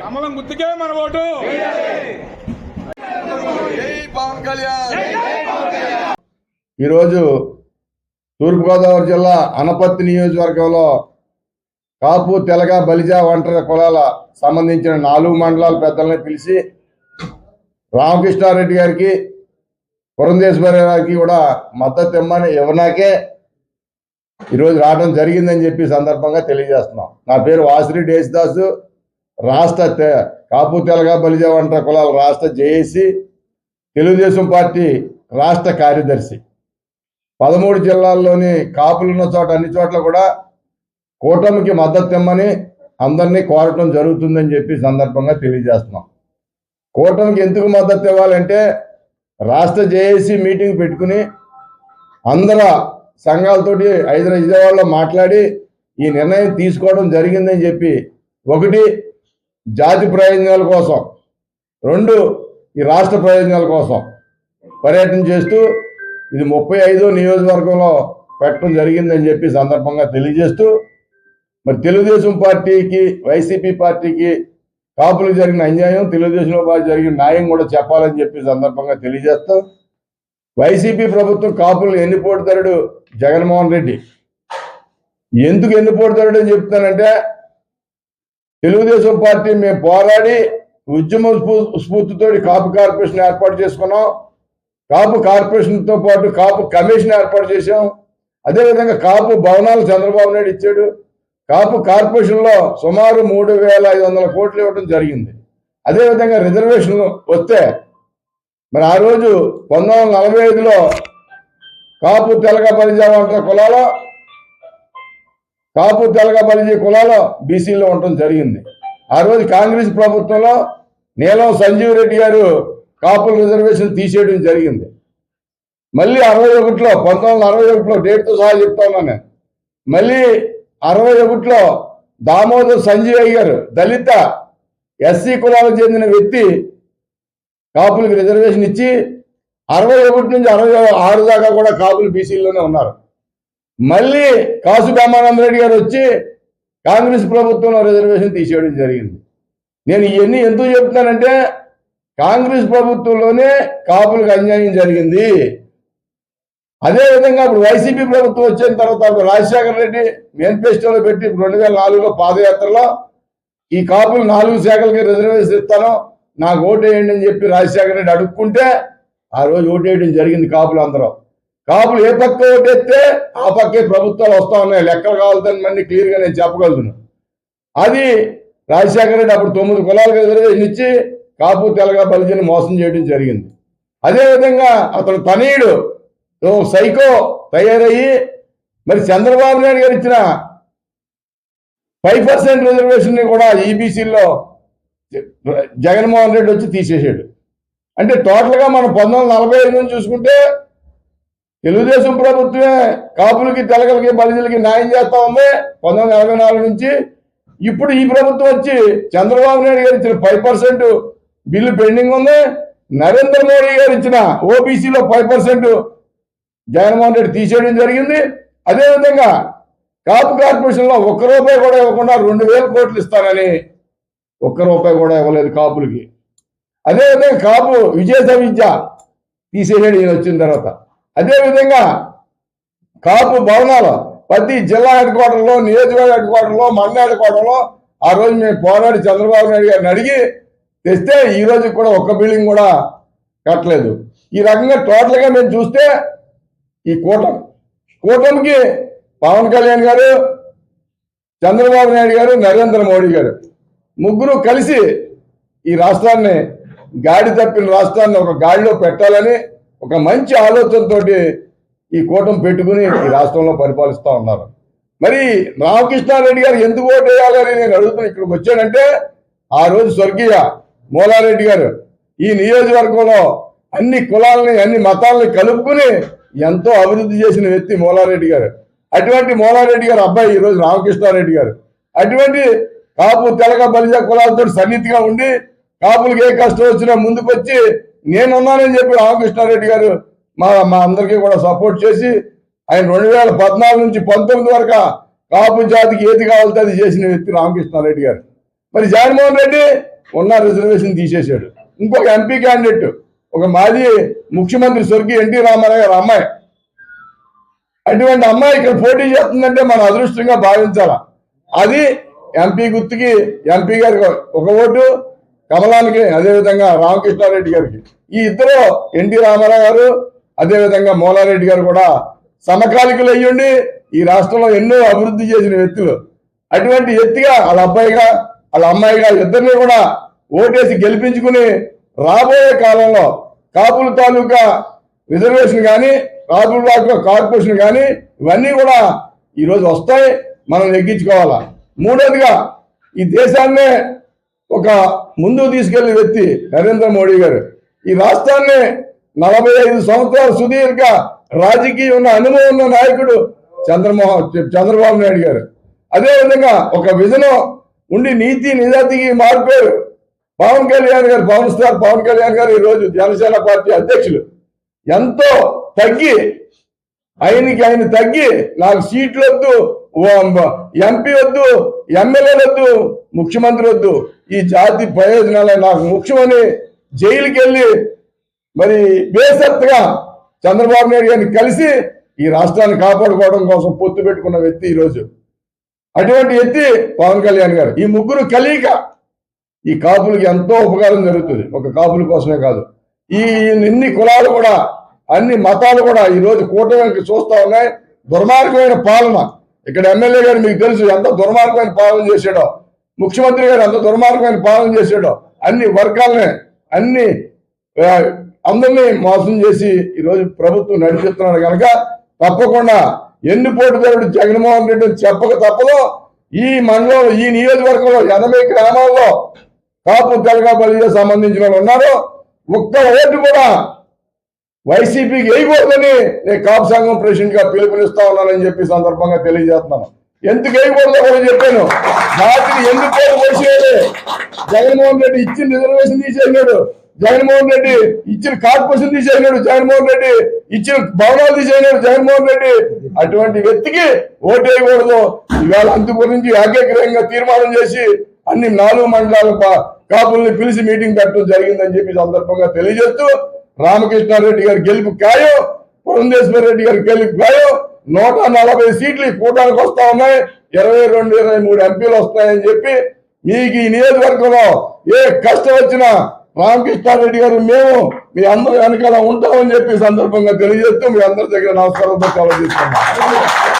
కమలం గుర్తుకే మన ఓటు. ఈరోజు తూర్పుగోదావరి జిల్లా అనపత్తి నియోజకవర్గంలో కాపు తెలగ బలిజ ఒంటరి కులాల సంబంధించిన నాలుగు మండలాల పెద్దల్ని పిలిచి రామకృష్ణారెడ్డి గారికి పురంధేశ్వరి గారికి కూడా మద్దతు ఇమ్మని ఇవ్వనాకే ఈరోజు రావడం జరిగిందని చెప్పి ఈ సందర్భంగా తెలియజేస్తున్నాం. నా పేరు వాసిరెడ్డి యేసుదాసు. రాష్ట్ర తె- కాపు తెలగ బలిజ ఒంటరి కులాల రాష్ట్ర జేఏసీ తెలుగుదేశం పార్టీ రాష్ట్ర కార్యదర్శి. పదమూడు జిల్లాల్లోని కాపులున్న చోట అన్ని చోట్ల కూడా కూటమికి మద్దతు ఇమ్మని అందరినీ కోరటం జరుగుతుందని చెప్పి సందర్భంగా తెలియజేస్తున్నాం. కూటమికి ఎందుకు మద్దతు ఇవ్వాలంటే రాష్ట్ర జేఏసీ మీటింగ్ పెట్టుకుని అందర సంఘాలతోటి ఐదు విజయవాడలో మాట్లాడి ఈ నిర్ణయం తీసుకోవడం జరిగిందని చెప్పి ఒకటి జాతి ప్రయోజనాల కోసం. రెండు ఈ రాష్ట్ర ప్రయోజనాల కోసం. పర్యటన చేస్తూ ఇది ముప్పై ఐదో నియోజకవర్గంలో పెట్టడం జరిగిందని చెప్పి సందర్భంగా తెలియజేస్తూ మరి తెలుగుదేశం పార్టీకి వైసీపీ పార్టీకి కాపులకు జరిగిన అన్యాయం తెలుగుదేశంలో పార్టీ జరిగిన న్యాయం కూడా చెప్పాలని చెప్పి సందర్భంగా తెలియజేస్తాం వైసీపీ ప్రభుత్వం కాపులు ఎన్నిపోటుదారుడు జగన్మోహన్ రెడ్డి. ఎందుకు ఎన్నిపోటుదారుడు అని చెప్తానంటే తెలుగుదేశం పార్టీ మేము పోరాడి ఉద్యమ స్ఫూర్తితో కాపు కార్పొరేషన్ ఏర్పాటు చేసుకున్నాం. కాపు కార్పొరేషన్తో పాటు కాపు కమిషన్ ఏర్పాటు చేశాం. అదేవిధంగా కాపు భవనాలు చంద్రబాబు నాయుడు ఇచ్చాడు. కాపు కార్పొరేషన్లో సుమారు మూడు వేల ఐదు వందల కోట్లు ఇవ్వడం జరిగింది. అదేవిధంగా రిజర్వేషన్ వస్తే మరి ఆ రోజు పంతొమ్మిది వందల నలభై ఐదులో కాపు తెలగ బలిజావంట కులాలో కాపు తెలగ బలిజీ కులాలో బీసీలో ఉండటం జరిగింది. ఆ రోజు కాంగ్రెస్ ప్రభుత్వంలో నీలం సంజీవ్ రెడ్డి గారు కాపుల రిజర్వేషన్ తీసేయడం జరిగింది. మళ్ళీ అరవై ఒకటిలో పంతొమ్మిది వందల అరవై ఒకటిలో డేట్తో సహా చెప్తా ఉన్నాను. మళ్ళీ అరవై ఒకటిలో దామోదర్ సంజీవ్ అయ్యారు దళిత ఎస్సీ కులాలకు చెందిన వ్యక్తి కాపులకు రిజర్వేషన్ ఇచ్చి అరవై ఒకటి నుంచి అరవై ఆరు దాకా కూడా కాపులు బీసీలోనే ఉన్నారు. మళ్ళీ కాసు బ్రహ్మానంద రెడ్డి గారు వచ్చి కాంగ్రెస్ ప్రభుత్వంలో రిజర్వేషన్ తీసేయడం జరిగింది. నేను ఇవన్నీ ఎందుకు చెప్తున్నానంటే కాంగ్రెస్ ప్రభుత్వంలోనే కాపులకు అన్యాయం జరిగింది. అదేవిధంగా ఇప్పుడు వైసీపీ ప్రభుత్వం వచ్చిన తర్వాత రాజశేఖర రెడ్డి మేనిఫెస్టోలో పెట్టి రెండు వేల నాలుగులో పాదయాత్రలో ఈ కాపులు నాలుగు శాఖలకి రిజర్వేషన్ ఇస్తాను నాకు ఓటు వేయండి అని చెప్పి రాజశేఖర రెడ్డి అడుక్కుంటే ఆ రోజు ఓటు వేయడం జరిగింది కాపులు అందరూ కాపులు ఏ పక్క ఓటేస్తే ఆ పక్కే ప్రభుత్వాలు వస్తా ఉన్నాయి. లెక్కలు కావాలని మళ్ళీ క్లియర్గా నేను చెప్పగలుగుతున్నాను అది రాజశేఖర రెడ్డి అప్పుడు తొమ్మిది కులాలకు రిజర్వేషన్ ఇచ్చి కాపు తెలగ బలిజని మోసం చేయడం జరిగింది. అదేవిధంగా అతను తనయుడు సైకో తయారయ్యి మరి చంద్రబాబు నాయుడు గారు ఇచ్చిన ఫైవ్ పర్సెంట్ రిజర్వేషన్ని కూడా ఈబీసీలో జగన్మోహన్ రెడ్డి వచ్చి తీసేసాడు అంటే టోటల్గా మనం పంతొమ్మిది వందల నలభై ఐదు నుంచి చూసుకుంటే తెలుగుదేశం ప్రభుత్వమే కాపులకి తెలగలకి బలిజలకి న్యాయం చేస్తా ఉంది. పంతొమ్మిది అరవై నాలుగు నుంచి ఇప్పుడు ఈ ప్రభుత్వం వచ్చి చంద్రబాబు నాయుడు గారు ఇచ్చిన ఫైవ్ పర్సెంట్ బిల్లు పెండింగ్ ఉంది. నరేంద్ర మోడీ గారు ఇచ్చిన ఓబీసీలో ఫైవ్ పర్సెంట్ జగన్మోహన్ రెడ్డి తీసేయడం జరిగింది. అదేవిధంగా కాపు కార్పొరేషన్లో ఒక్క రూపాయి కూడా ఇవ్వకుండా రెండు వేల కోట్లు ఇస్తానని ఒక్క రూపాయి కూడా ఇవ్వలేదు కాపులకి. అదేవిధంగా కాపు విజేత విద్య తీసేయడం ఈయన వచ్చిన తర్వాత. అదేవిధంగా కాపు భవనాలు ప్రతి జిల్లా హెడ్ క్వార్టర్లో నియోజకవర్గ హెడ్ క్వార్టర్లో మండల హెడ్ క్వార్టర్లో ఆ రోజు మేము పోరాడి చంద్రబాబు నాయుడు గారిని అడిగి తెస్తే ఈ రోజు కూడా ఒక్క బిల్డింగ్ కూడా కట్టలేదు. ఈ రకంగా టోటల్గా మేము చూస్తే ఈ కూటమి కూటమికి పవన్ కళ్యాణ్ గారు చంద్రబాబు నాయుడు గారు నరేంద్ర మోడీ గారు ముగ్గురు కలిసి ఈ రాష్ట్రాన్ని గాడి తప్పిన రాష్ట్రాన్ని ఒక గాడిలో పెట్టాలని ఒక మంచి ఆలోచనతో ఈ కూటమి పెట్టుకుని ఈ రాష్ట్రంలో పరిపాలిస్తూ ఉన్నారు. మరి రామకృష్ణారెడ్డి గారు ఎందుకు ఓటు వేయాలని నేను అడుగుతున్నాను ఇక్కడికి వచ్చానంటే ఆ రోజు స్వర్గీయ మూలారెడ్డి గారు ఈ నియోజకవర్గంలో అన్ని కులాలని అన్ని మతాలని కలుపుకుని ఎంతో అభివృద్ధి చేసిన వ్యక్తి మూలారెడ్డి గారు. అటువంటి మూలారెడ్డి గారు అబ్బాయి ఈ రోజు రామకృష్ణారెడ్డి గారు. అటువంటి కాపు తెలగ బలిజ కులాలతో సన్నిహితిగా ఉండి కాపులకు ఏ కష్టం వచ్చినా ముందుకు వచ్చి నేనున్నానని చెప్పి రామకృష్ణారెడ్డి గారు మా మా అందరికీ కూడా సపోర్ట్ చేసి ఆయన రెండు వేల పద్నాలుగు నుంచి పంతొమ్మిది వరకు కాపు జాతికి ఏది కావాలితే అది చేసిన వ్యక్తి రామకృష్ణారెడ్డి గారు. మరి జగన్మోహన్ రెడ్డి ఉన్న రిజర్వేషన్ తీసేశాడు. ఇంకొక ఎంపీ క్యాండిడేట్ ఒక మాజీ ముఖ్యమంత్రి స్వర్గీయ ఎన్టీ రామారావు గారు అమ్మాయి. అటువంటి అమ్మాయి ఇక్కడ పోటీ చేస్తుందంటే మన అదృష్టంగా భావించాల? అది ఎంపీ గుర్తుకి ఎంపీ గారికి ఒక ఓటు కమలానికి అదేవిధంగా రామకృష్ణారెడ్డి గారికి. ఈ ఇద్దరు ఎన్టీ రామారావు గారు అదేవిధంగా మోలారెడ్డి గారు కూడా సమకాలికులు అయ్యుండి ఈ రాష్ట్రంలో ఎన్నో అభివృద్ధి చేసిన వ్యక్తులు. అటువంటి ఎత్తిగా వాళ్ళ అబ్బాయిగా వాళ్ళ అమ్మాయిగా ఇద్దరిని కూడా ఓటేసి గెలిపించుకుని రాబోయే కాలంలో కాపుల తాలూకా రిజర్వేషన్ కానీ కాపుల తాలూకా కార్పొరేషన్ కానీ ఇవన్నీ కూడా ఈరోజు వస్తాయి. మనం నెగ్గించుకోవాలా? మూడోదిగా ఈ దేశాన్నే ఒక ముందుకు తీసుకెళ్ళే వ్యక్తి నరేంద్ర మోడీ గారు. ఈ రాష్ట్రాన్ని నలభై ఐదు సంవత్సరాల సుదీర్ఘ రాజకీయ ఉన్న అనుభవం ఉన్న నాయకుడు చంద్రమోహన్ చంద్రబాబు నాయుడు గారు. అదేవిధంగా ఒక విజనం ఉండి నీతి నిజాతికి మారిపోయారు పవన్ కళ్యాణ్ గారు పవన్ స్టార్ పవన్ కళ్యాణ్ గారు ఈరోజు రోజు జనసేన పార్టీ అధ్యక్షులు. ఎంతో తగ్గి ఆయనకి ఆయన తగ్గి నాకు సీట్లు వద్దు ఎంపీ వద్దు ఎమ్మెల్యేలు వద్దు ముఖ్యమంత్రి వద్దు. ఈ జాతి ప్రయోజనాలే నాకు ముఖ్యమని జైలుకి వెళ్ళి మరి బేసత్తుగా చంద్రబాబు నాయుడు గారిని కలిసి ఈ రాష్ట్రాన్ని కాపాడుకోవడం కోసం పొత్తు పెట్టుకున్న వ్యక్తి ఈరోజు. అటువంటి వ్యక్తి పవన్ కళ్యాణ్ గారు. ఈ ముగ్గురు కలియక ఈ కాపులకి ఎంతో ఉపకారం జరుగుతుంది. ఒక కాపుల కోసమే కాదు. ఈ ఇన్ని కులాలు కూడా అన్ని మతాలు కూడా ఈ రోజు కూటమికి చూస్తా ఉన్నాయి. దుర్మార్గమైన పాలన. ఇక్కడ ఎమ్మెల్యే గారు మీకు తెలుసు ఎంత దుర్మార్గమైన పాలన చేశాడో. ముఖ్యమంత్రి గారు ఎంత దుర్మార్గమైన పాలన చేశాడో. అన్ని వర్గాలని అన్ని అందరినీ మోసం చేసి ఈరోజు ప్రభుత్వం నడిపిస్తున్నాడు కనుక తప్పకుండా ఎన్ని పోటీదారుడు జగన్మోహన్ రెడ్డి చెప్పక తప్పదు. ఈ మండలంలో ఈ నియోజకవర్గంలో ఎనభై గ్రామాల్లో కాపు తెలగా బలిగా సంబంధించిన వాళ్ళు ఉన్నారు. ఒక్క ఓటు కూడా వైసీపీకి వేయకూడదని నేను కాపు సంఘం ప్రెసిడెంట్గా పిలుపునిస్తా ఉన్నానని చెప్పి సందర్భంగా తెలియజేస్తున్నాను. ఎందుకు వేయకూడదో కూడా చెప్పాను? జాతికి ఎందుకు పేరు పోసేయాలి? జగన్మోహన్ రెడ్డి ఇచ్చిన రిజర్వేషన్ తీసేసినాడు జగన్మోహన్ రెడ్డి ఇచ్చిన కార్పొరేషన్ తీసేసినాడు జగన్మోహన్ రెడ్డి ఇచ్చిన భవనాలు తీసేసినాడు జగన్మోహన్ రెడ్డి అటువంటి వ్యక్తికి ఓటు వేయకూడదు. ఇవాళ అందు గురించి ఏకగ్రహంగా తీర్మానం చేసి అన్ని నాలుగు మండలాల కాపుల్ని పిలిచి మీటింగ్ పెట్టడం జరిగిందని చెప్పి సందర్భంగా తెలియజేస్తూ రామకృష్ణారెడ్డి గారి గెలుపు కాయో పురంధేశ్వర రెడ్డి గారి గెలుపు కాయో నూట నలభై సీట్లు కూటానికి వస్తా ఉన్నాయి. ఇరవై రెండు ఇరవై మూడు ఎంపీలు వస్తాయని చెప్పి మీకు ఈ నియోజకవర్గంలో ఏ కష్టం వచ్చినా రామకృష్ణారెడ్డి గారు మేము మీ అందరి వెనకాల ఉంటామని చెప్పి సందర్భంగా తెలియజేస్తూ మీ అందరి దగ్గర నమస్కారంతో సెలవు తీసుకున్నాం